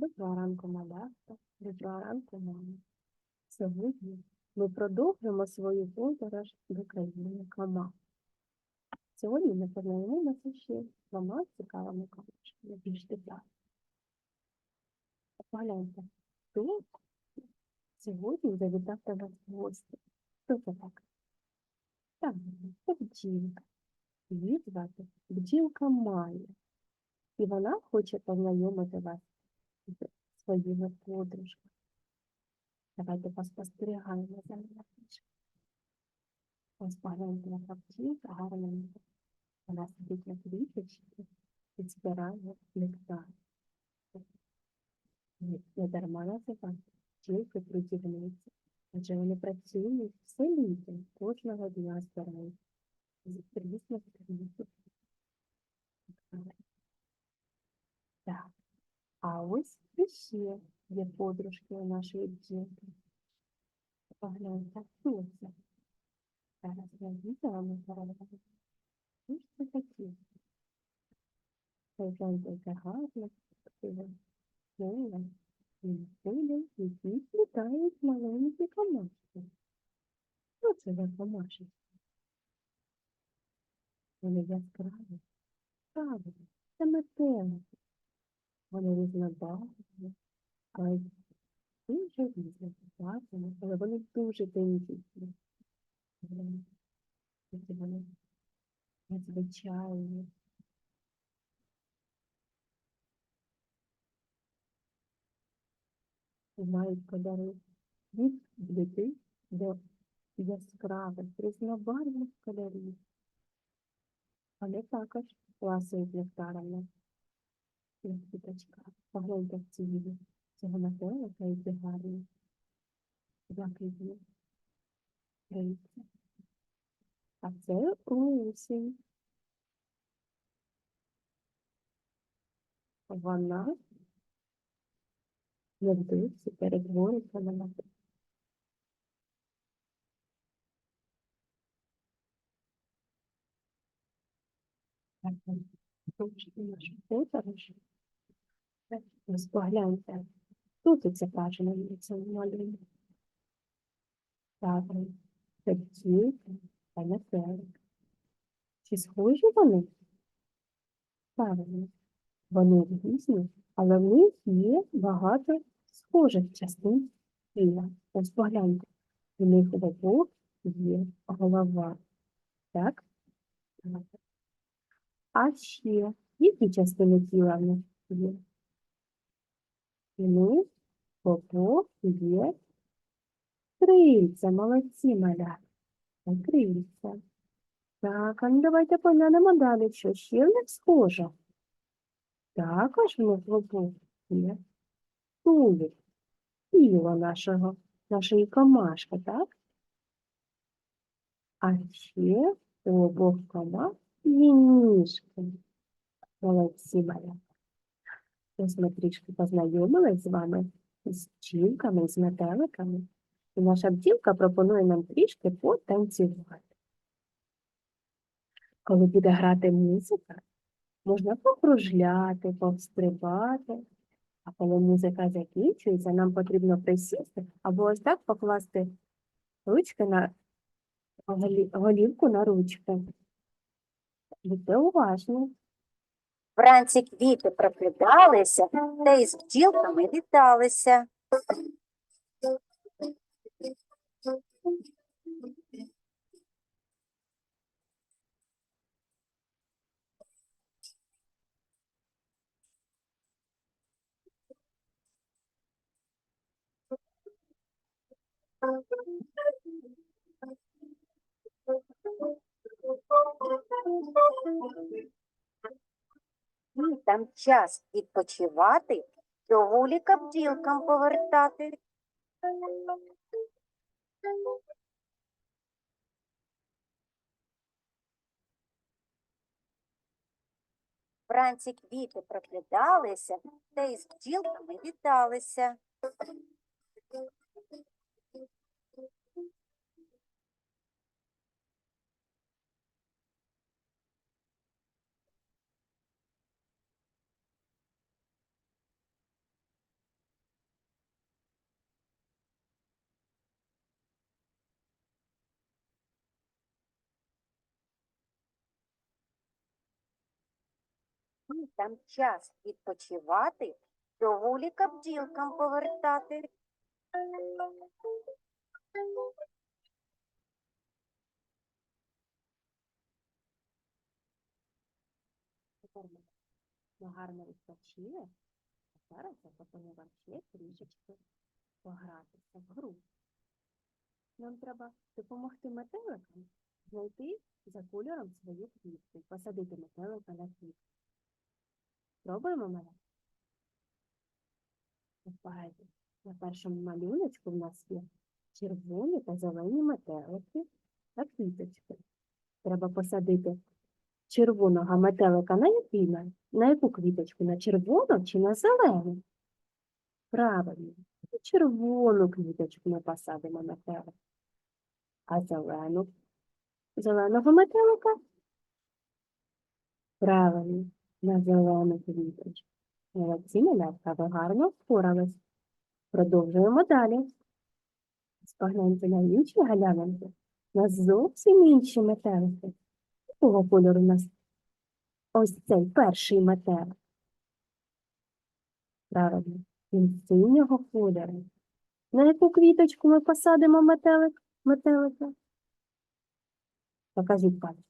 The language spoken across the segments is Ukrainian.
Доброго ранку, малятка, доброго ранку, мама. Сьогодні ми продовжимо свою подорож до країни Кама. Сьогодні ми познайомимося ще з двома цікавими кавичками більш детально. Погляньте, хто сьогодні завітав до вас в гості? Хто це так? Так, це бджілка. Її звати бджілка Майя. І вона хоче познайомити вас своїми подружками. Давайте поспостерігаємо за нею. Ось погляньте на бджілка гарненька. Вона сидить на квіточці і збирає нектар. Не дарма називають бджілки трудівниці, адже вони працюють все літо, кожного дня збирають з різних квітів. А ось іще є подружки у нашої бджілки. Погляньте, хто це? Зараз я відео вам перегляну. Що ж це таке? Погляньте, яке гарне, красиве поле, і полі, які літають маленькі комашки. Що це за комашки? Вони яскраві. Правильно, це метелики. Вони різнобарвні, але дуже різні бачимо, але вони дуже тендітні. Вони надзвичайні. Мають кольори від блідих до яскравих, різнобарвних кольорів. Вони також ласують нектарами як квіточка. Погляньте в ці цього напою, метелика, які гарні. Як її дивіться. А це осінь. Вона дивиться, перетвориться на. Так, Ручки наші подорожі. Ось погляньте. Тут кажемо на цьому малюнку. Так, це бджілка та метелик. Чи схожі вони? Правильно. Вони різні, але в них є багато схожих частин тіла. Ось. У них обох є голова. Так. А ще які частини тіла в них є? Них обох є крильця. Молодці маля. Крильця. Так, а ну давайте поглянемо далі, що ще в них схоже. Також в них є тулуб, тіло нашого, нашої комашки, так? А ще обох комах є ніжки. Молодці моя. Ось ми трішки познайомились з вами з бджілками, з метеликами. І наша бджілка пропонує нам трішки потанцювати. Коли буде грати музика, можна покружляти, повстрибати. А коли музика закінчується, нам потрібно присісти або ось так покласти ручки на голі- голівку на ручки. Будьте уважні. Вранці квіти прокидалися та із бджілками віталися. Там час відпочивати, до вуліка бджілкам повертати. Вранці квіти прокидалися та із бджілками віталися. Там час відпочивати, до вуліка бджілкам повертати. Ми ми гарно відпочили. А зараз я пропоную вам ще трішечки погратися в гру. Нам треба допомогти метеликам знайти за кольором свою квітку посадити метелика на квітку. Пробуємо мене? На першому малюночку в нас є червоні та зелені метелики та квіточки. Треба посадити червоного метелика на який на, на яку квіточку? На червону чи на зелену? Правильно, на червону квіточку ми посадимо метелик. А зелену? Зеленого метелика? Правильно, на зелену квіточку. Молодці, малятка, ви гарно впорались. Продовжуємо далі. Спогляньте на інші галявинки. На зовсім інші метелики. Якого кольору у нас ось цей перший метелик? Правильно, він синього кольору. На яку квіточку ми посадимо метелик, метелика? Покажіть пальчик.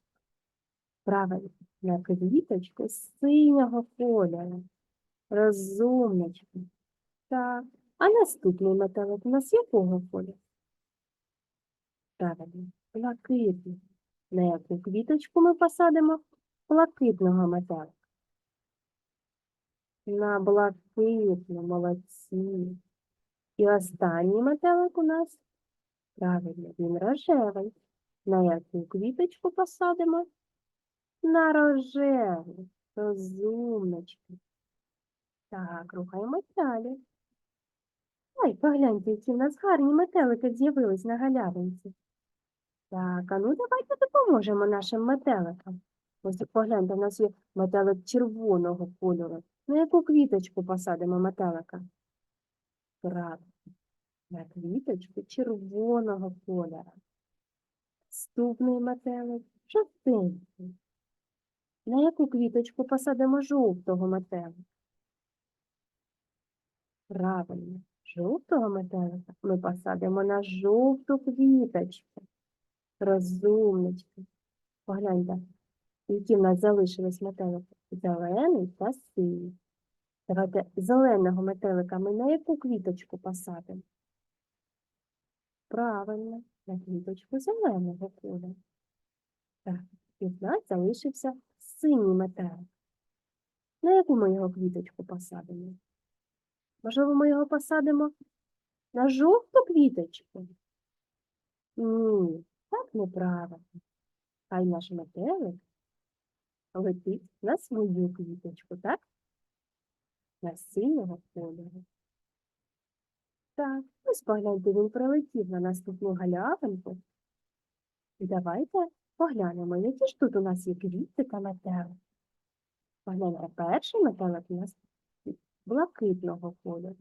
Правильно, на квіточку синього кольору. Розумнички. Так. А наступний метелик у нас якого кольору? Правильно, блакитний. На яку квіточку ми посадимо блакитного метелика? На блакитну, молодці. І останній метелик у нас, правильно, він рожевий. На яку квіточку посадимо? На рожеву. Розумнички. Так, рухаємось далі. Ой, погляньте, які в нас гарні метелики з'явились на галявинці. Так, а ну давайте допоможемо нашим метеликам. Ось погляньте, у нас є метелик червоного кольору. На яку квіточку посадимо метелика? Правильно, на квіточку червоного кольору. Наступний метелик жовтенький. На яку квіточку посадимо жовтого метелика? Правильно, жовтого метелика ми посадимо на жовту квіточку. Розумнички. Погляньте, які в нас залишились метелики. Зелений та синій. Давайте зеленого метелика ми на яку квіточку посадимо? Правильно, на квіточку зеленого кольору. Так, і в нас залишився синій метелик. На яку ми його квіточку посадимо? Можливо, ми його посадимо на жовту квіточку? Ні, так неправильно. Хай наш метелик летить на свою квіточку, так? На синього кольору. Так, ось погляньте, він прилетів на наступну галявинку. І давайте поглянемо, які ж тут у нас є квіти та метелик. Погляньте, перший метелик у нас блакитного кольору.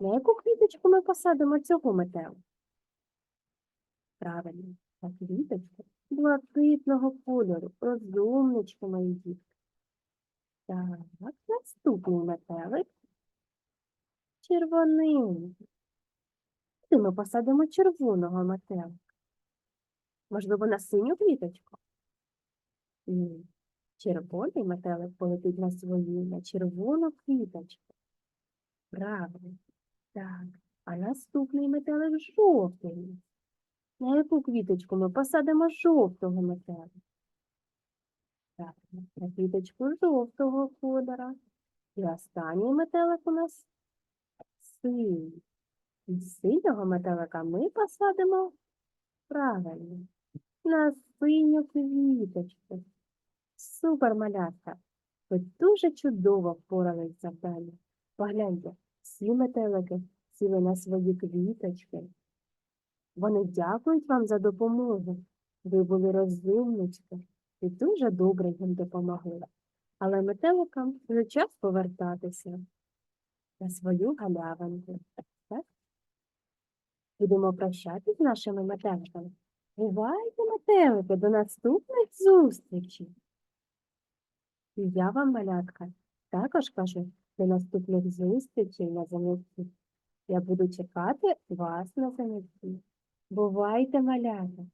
На яку квіточку ми посадимо цього метелика? Правильно, на квіточку блакитного кольору. Розумнички мої дітки. Так, наступний метелик. Червоний. Куди ми посадимо червоного метелика? Можливо, на синю квіточку? Ні. Червоний метелик полетить на свою, на червону квіточку. Правильно. Так. А наступний метелик жовтий. На яку квіточку ми посадимо жовтого метелика? Так, на квіточку жовтого кольора. І останній метелик у нас синій. І синього метелика ми посадимо правильно. На синю квіточку. Супер, малятка. Ви дуже чудово впорались з завданням. Погляньте, всі метелики сіли на свої квіточки. Вони дякують вам за допомогу. Ви були розумнички і дуже добре їм допомогли. Але метеликам вже час повертатися на свою галявинку. Так? Будемо прощатися з нашими метеликами. Бувайте, метелики, до наступних зустрічей! І я вам, малятка, також кажу до наступних зустрічей на занятті. Я буду чекати вас на занятті. Бувайте, малята!